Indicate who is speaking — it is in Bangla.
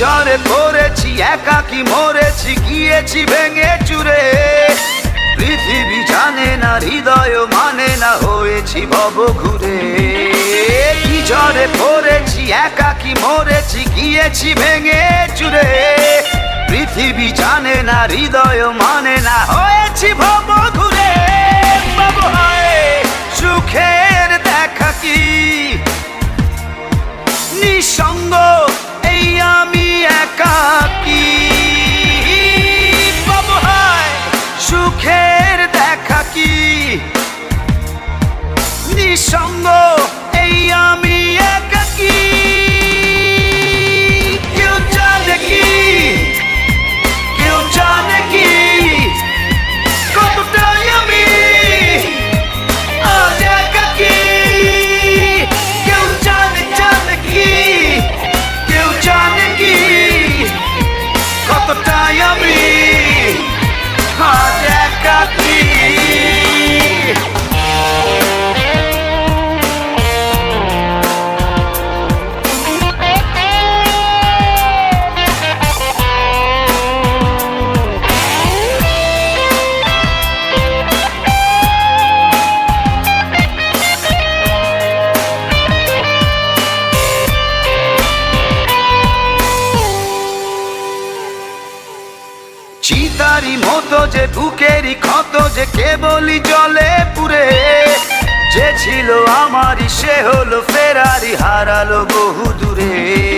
Speaker 1: ঝড়ে পড়েছি একা কি মরেছি, গিয়েছি ভেঙে চুরে। পৃথিবী জানে না, হৃদয় মানে না, হয়েছি ভব ঘুরে কি ঝড়ে পড়েছি একা কি মরেছি, গিয়েছি ভেঙে চুরে। পৃথিবী জানে না, হৃদয় মানে না, হয়েছি ভব চিতারি মতো যে বুকেরই ক্ষত, যে কেবলই জলে পুরে যে ছিল আমারই, সে হলো ফেরারি হারালো বহু দূরে।